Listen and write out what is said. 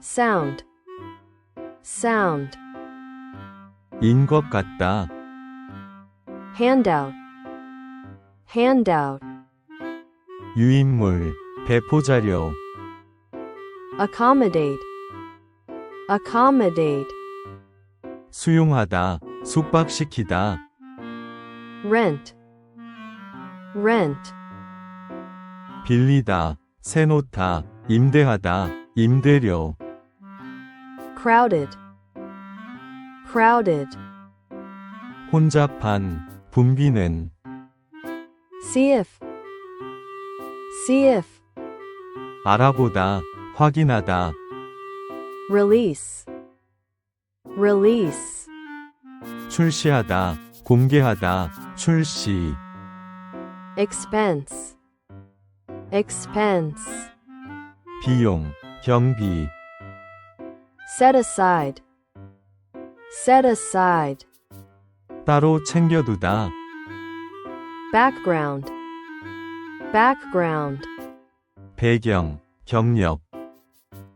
sound, sound, 인 것 같다. handout, handout, 유인물, 배포 자료, accommodate, accommodate, 수용하다, 숙박시키다, rent, rent, 빌리다, 세놓다, 임대하다, 임대료, crowded, crowded, 혼잡한, 붐비는, see if, see if, 알아보다, 확인하다, release, release, 출시하다, 공개하다, 출시, expense, expense, 비용, 경비, set aside, set aside, 따로 챙겨두다, background, background, 배경, 경력,